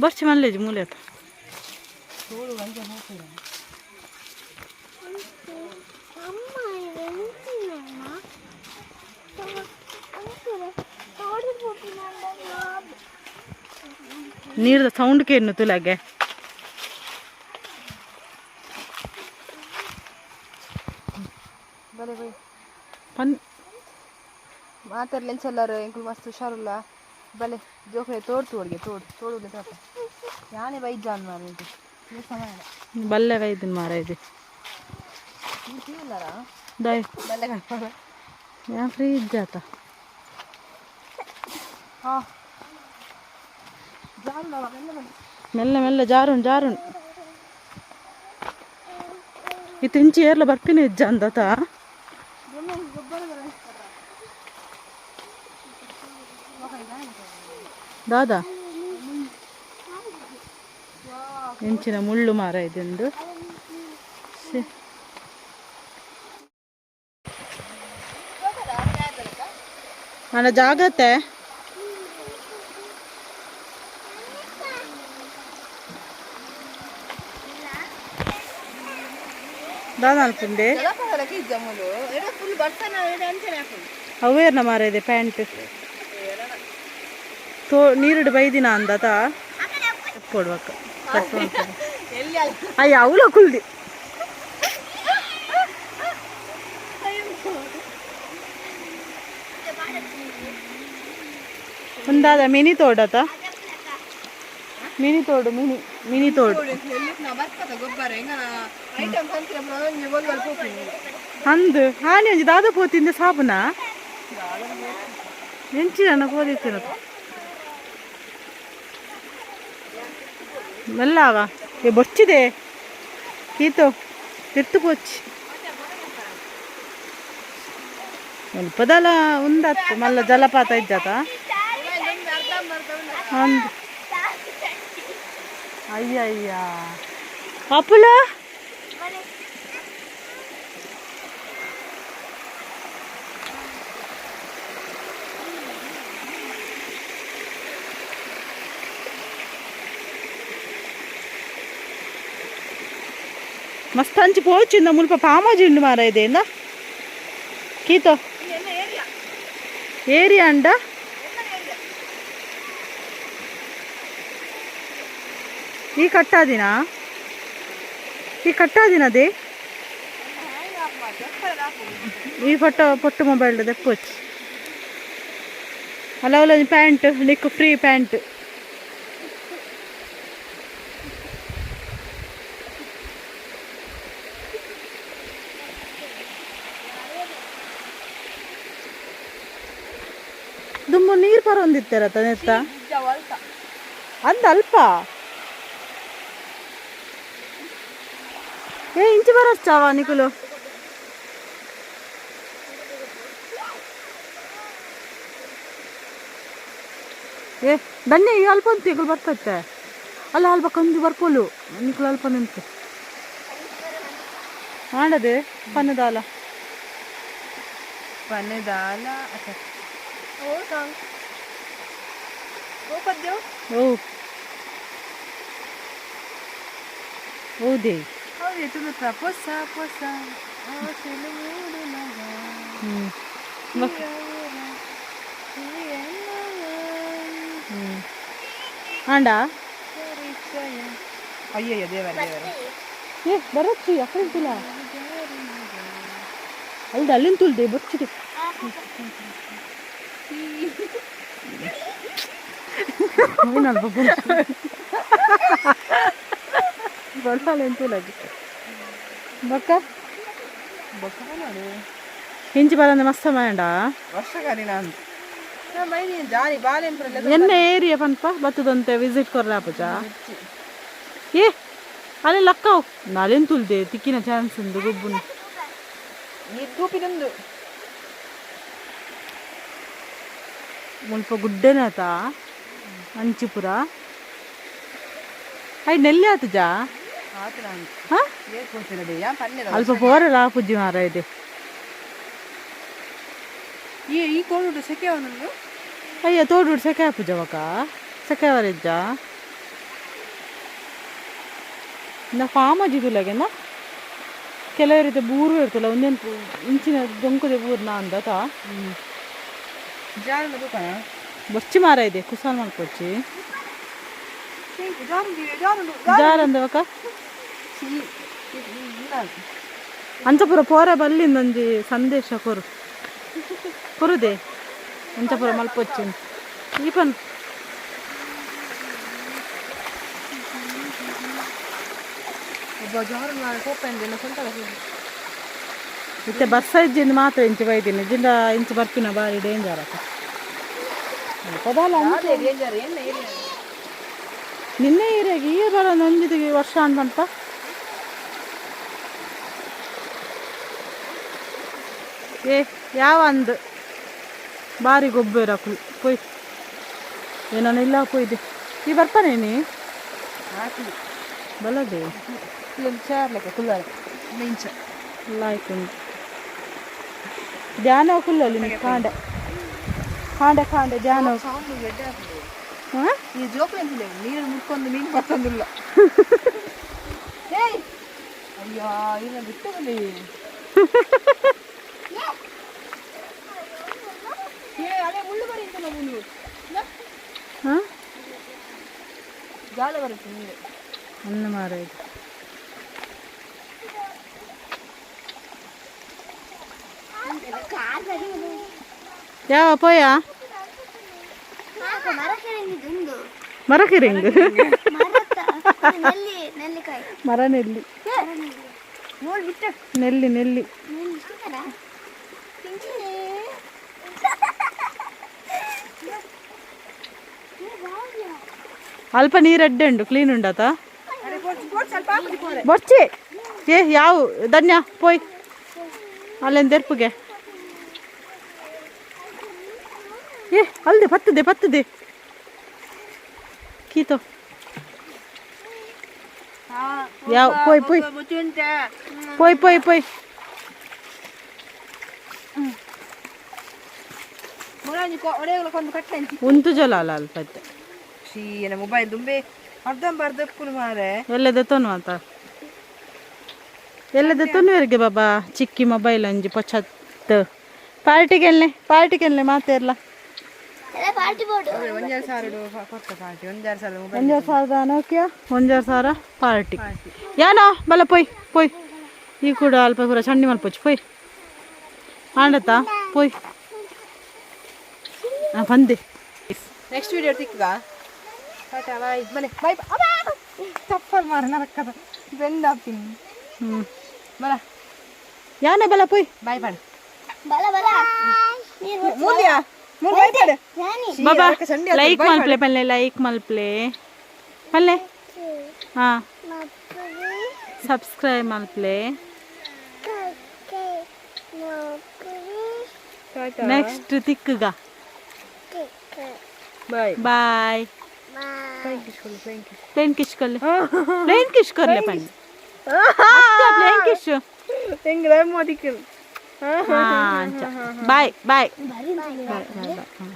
ಬರ್ಸಿ ಮಲ್ಲೇಜ್ ಮೂಲೆ ಆತ ನೀರ್ದ ಸೌಂಡ್ ಕೇನು ತುಲಾಗೆ बरे बाई ಪನ್ म्हातारल्यान चल्लार इंकल मस्त हुशारुल्ला भले जोखळे तोड तोडगे तोड तोडूले ताप याने बाई जान मारे इंकल ये समय ಬಲ್ಲೆಗ ಇದನ್ ಮಾರ ಇದು ನೀ ತಿನ್ನಲಾರ ದಾಯ್ ಬಲ್ಲೆ ಕಾಣ ಯಾ ಫ್ರಿಜ್ ಆತ ಹಾ ಜಾನ್ ಮಾವ ಬೆಲ್ಲ ಬನ್ನಿ ಮೆಲ್ಲ ಮೆಲ್ಲ ಜಾರುಣ್ ಜಾರುಣ್ ಇದು ಇಂಚಿ ಏರ್ಲ ಬರ್ಪಿನ ಇಜ್ಜ ಅಂದತ ದಾದಾ? ಹೆಂಚಿನ ಮುಳ್ಳು ಮಾರ ಇದೊಂದು. ಅಣ್ಣ ಜಾಗ್ರತೆ. ದಾದಾ ಮಾರ ಇದೆ ಜಮ್ಮಲು ತೋ ನೀರುಡು ಬೈದಿನ ಅಂದತ ಕೊಡ್ಬೇಕು. ಅಯ್ಯ ಅವಳು ಕುಲ್ದಿ. ಒಂದಾದ ಮಿನಿ ತೋಡತ ಮಿನಿ ತೋಡು, ಮಿನಿ ಮಿನಿ ತೋಡು. ಅಂದು, ಹಾನಿ ಒಂಜಿ ದಾದ ಪೋತಿಂದ ಸಾಬುನ? ಎಂಚಿ ನನ್ನ ಕೋದಿತ್ತಿನ ಮೆಲ್ಲಾಗ ಏ, ಬೊಚ್ಚಿದೆ. ಕೀತು ತಿರ್ತು ಕೊಚ್ಚಿ ಅಲ್ಪದಲ ಉಂದತ್ತು ಮಲ್ಲ ಜಲಪಾತ ಇದ್ದಾತ ಅಂದು ಅಯ್ಯ ಅಯ್ಯ ಅಪ್ಪುಲ ಮಸ್ತ್ ಹಂಚಿ ಪೋಚಿಂದ ಮುಲ್ಪ ಪಾಮಾಜಿಂಡು ಮಾರ ಇದೆ ಇಂದ ಕೀತೋ ಏರಿಯಾ ಅಂಡ ಈ ಕಟ್ಟಾದಿನ ಈ ಕಟ್ಟಾದಿನದೇ ಈ ಫೋಟೋ ಪೊಟ್ಟು ಮೊಬೈಲ್ ದೆಪ್ಪೊಚ್ಚಿ ಅಲ್ಲ ಅವಳ ಪ್ಯಾಂಟ್ ನಿಕ್ಕು ಫ್ರೀ ಪ್ಯಾಂಟ್ ದುಮ್ಮ ನೀರು ಪರೊಂದಿತ್ತಾರತ ತನೆತ್ತ ಅಂದ ಅಲ್ಪ? ಏ ಇಂಚು ಬರಚ್ಚಾವ ನಿಕುಲು ಏ ದಣ್ಣೆ ಈ ಅಲ್ಪ ಅಂತ ನಿಕುಲು ಬರ್ತೈತೆ. ಅಲ್ಲ ಅಲ್ಪ ಕಂದು ಬರ್ಕೊಲು. ನಿಕುಲು ಅಲ್ಪ ನಿಂತು ಮಾಡದೆ ಪನ್ನದಾಲ. ಪನ್ನದಾಲ ಹೌದಾ ಹೋಗದ್ದೇವು ಓ ಹೌದೇ ಹೌದು ತುಳುತ್ತ ಪೊಸ ಪೊಸ ಆಸೆಲು ಮೂಡು ಮಗ ಹ್ಞೂ ಹ್ಞೂ ಆಂಡ ಅಯ್ಯಯ್ಯ ದೇವರ ದೇವರ ಏ ಬರಚ್ಚಿ ಅಕ್ಕಡೆ ತುಲ ಅಲ್ದ ಅಲ್ಲಿಂದ ತುಲ್ದೆ ಬಚ್ಚಿದೆ ಏನಲ್ಪ ಬರಲ್ಲ ತುಲಾಗಿ ಬಕ್ಕ ಬೊಕ್ಕ ನೋಡು ಹಿಂಚಿ ಬರಂದೆ ಮಸ್ತ ನಾನು ನಾ ಮೈನಿ ಜಾರಿ ಬಾಲೆನ್ ಪರಲ್ಲ ಎನ್ನ ಏರಿಯಾ ಪನ್ಪ? ಬತ್ತದಂತೆ ವಿಸಿಟ್ ಕೊರ್ಲ ಪೂಜ? ಏ, ಅಲ್ಲಿ ಲಕ್ಕವು ನಾಳೆನ್ ತುಲ್ದೆ ತಿಕ್ಕಿನ ಚಾನ್ಸ್ ಉಂದು ಗುಬ್ಬುನ. ಮುಲ್ಪ ಗುಡ್ಡೆನಾತ ಅಂಚಿಪುರ. ಐ ನೆಲ್ಲಿ ಆತುಜಾ ಅಲ್ಪ ಪೋರಲ್ಲ ಪುಜ್ಜಿ ಮಾರ ಇದೆ. ಈ ಕೋಡು ಸೆಕೆ ಅವನನ್ನು? ಅಯ್ಯ ತೋಡು ಸೆಕೆ ಪೂಜವಕ ಸೆಕೆ ಅವರಿಜ್ಜ ನಾ ಫಾಮಜಿ ತುಲಗೆನ ಕೆಲವರಿದ್ದ ಬೂರು ಇರ್ತಲ್ಲ ಒಂದೇನು ಇಂಚಿನ ದೊಂಕದೆ ಬೂರು ನಾ ಅಂದತ ಜಾರನ ದುಕಾನ ಬೊಚ್ಚಿ ಮಾರ ಇದೆ ಕುಸಾಲ್ ಮಾಡ್ಕೊಚ್ಚಿ ಜಾರು ಜಾರು ಜಾರ್ ಅಂದವಕ ಸಿ ಇಲ್ಲ ಅಂಚಪುರ ಪೋರ ಬಲ್ಲಿಂದ ಒಂಜಿ ಸಂದೇಶ ಕೊರು ಕೊರುದೆ ಅಂಚಪುರ ಮಲ್ಪೊಚ್ಚಿನ ಈಪನ್ ಒಬ್ಬ ಜಾರು ನಾನು ಕೋಪೆಂದೇನ ಸ್ವಂತ ಇತ್ತೆ ಬರ್ಸ ಇಜ್ಜಿಂದ ಮಾತ್ರ ಇಂಚು ಬೈದಿನಿ. ಇಜ್ಜಿಂದ ಇಂಚು ಬರ್ಪಿನ ಬಾರಿ ಡೇಂಜರ್ ಆತ. ಪದಾಲ ನಿನ್ನೆ ಈರಾಗಿ ಈ ಬರ ನಂಜಿದಿಗೆ ವರ್ಷ ಅಂತ? ಏ ಯಾವ ಅಂದು? ಬಾರಿ ಗೊಬ್ಬೆ ಕುಯ್ ಪೊಯ್ ಏನೋ ಇಲ್ಲ ಪೊಯ್ದೆ ಈ ಬರ್ತಾನೆ ಹಾಕಿ ಬಲ್ಲದೆ ಇಲ್ಲೊಂದು ಚೇರ್ ಲೆಕ್ಕ ಕುಲ್ಲರ ಇಂಚ ಲಾಯ್ಕು ಧ್ಯಾನ ಕುಲ್ಲಲ್ಲಿ ಕಾಂಡೆ ಕಾಂಡೆ ಕಾಂಡೆ ಧ್ಯಾನ ಸೌಂಡ್ ಗೆಡ್ಡೆ ಹಾಕಿದೆ ಹಾಂ ಈ ಜೋಕುಲು ಅಂತಿಲ್ಲ ನೀರು ಮುಟ್ಕೊಂಡು ಮೀನು ಬರ್ತಂದಿಲ್ಲ ಏಯ್ ಅಯ್ಯೋ ಇಲ್ಲ ಬಿಟ್ಟು ಬನ್ನಿ ಏ ಅದೇ ಮುಳ್ಳು ಬರಿ ಅಂತಲ್ಲ ಮುಳ್ಳು ಹಾಂ ಜಾಲ ಬರುತ್ತೆ ನೀರು ಅನ್ನ ಮಾರ ಇದು ಯಾವ ಪೋಯ ಮರಕಿರಿಂಗ್ ಮರ ನೆಲ್ಲಿ. ನೆಲ್ಲಿ ನೆಲ್ಲಿ. ಅಲ್ಪ ನೀರು ಅಡ್ಡೆ ಉಂಡು ಕ್ಲೀನ್ ಉಂಡಾತ ಬೊಚ್ಚಿ ಏ, ಯಾವ, ಧನ್ಯ, ಪೋಯ್. ಅಲ್ಲೇನು ತೆರ್ಪುಗೆ ಏ ಅಲ್ದೆ ಬತ್ತದೆ ಬತ್ತದೆ. ಕೀತೋ. ಯಾವ ಪೋಯ್ ಪೋಯ್. ಪೊಯ್ ಪೋಯ್ ಪೋಯ್. ಉಂತು ಜಲ ಅಲ್ಲ ಅಲ್ಪ ಐತೆ ಶೀ ನನ್ನ ಮೊಬೈಲ್ ತುಂಬೆ ಅರ್ಧಂಬರ್ಧಕ್ಕೂ ಮಾರೆ. ಎಲ್ಲದ ತೊನ್ನು ಅಂತ? ಎಲ್ಲದ ತೊನುವರೆಗೆ ಬಾಬಾ? ಚಿಕ್ಕಿ ಮೊಬೈಲ್ ಒಂಜಿ ಪೊಚ್ಚತ್ತು ಪಾರ್ಟಿಗೆಲ್ಲೇ ಪಾರ್ಟಿಗೆಲ್ಲೇ ಮಾತೇ ಎಲ್ಲ ಸಾವಿರ ಪಾರ್ಟಿ ಸಾವಿರ ಒಂಜಾರು ಸಾವಿರದ ನೋಕಿಯ ಒಂಜಾರು ಸಾವಿರ ಪಾರ್ಟಿ. ಯಾನೋ ಬಲ ಪೊಯ್ ಪೊಯ್. ಈ ಕೂಡ ಅಲ್ಪ ಪೂರ ಚಂಡಿ ಮಲ್ಪೊಚ್ಚು ಪೋಯ್. ಆಂಡತಾ ಪೋಯ್. ಹಾಂ ಬಂದೆ. ನೆಕ್ಸ್ಟ್ ವಿಡಿಯೋ ತಿಕ್ಕ ಟಾಟಾ ಬಾಯ್ ಬಲೆ ಬಾಯ್ ಚಪ್ಪಲ್ ಮಾರ ಹಾಕ್ತೀನಿ. ಹ್ಞೂ ಬಲ ಯಾನ ಬಲ ಪೊಯ್. ಬಾಯ್ ಬಾಡ ಬಲ ಬಲ. ಮುಂದಿಯಾ ಮುಂದೆ ಬಾಯ್ ಬಾಯ್ ರಾಣಿ ಬಾಬಾ ಲೈಕ್ ಮಲ್ಪ್ಲೆ ಪಲ್ಲೆ ಲೈಕ್ ಮಲ್ಪ್ಲೆ ಪಲ್ಲೆ ಹಾಂ ಮಕ್ಕಳು ಸಬ್ಸ್ಕ್ರೈಬ್ ಮಲ್ಪ್ಲೆ ಕಕ್ಕೆ ಮಕ್ಕಳು Tata next ತಿಕ್ಕಗ ಕೆಕ್ಕ Ha, baik, baik. Baik, baik, baik. baik.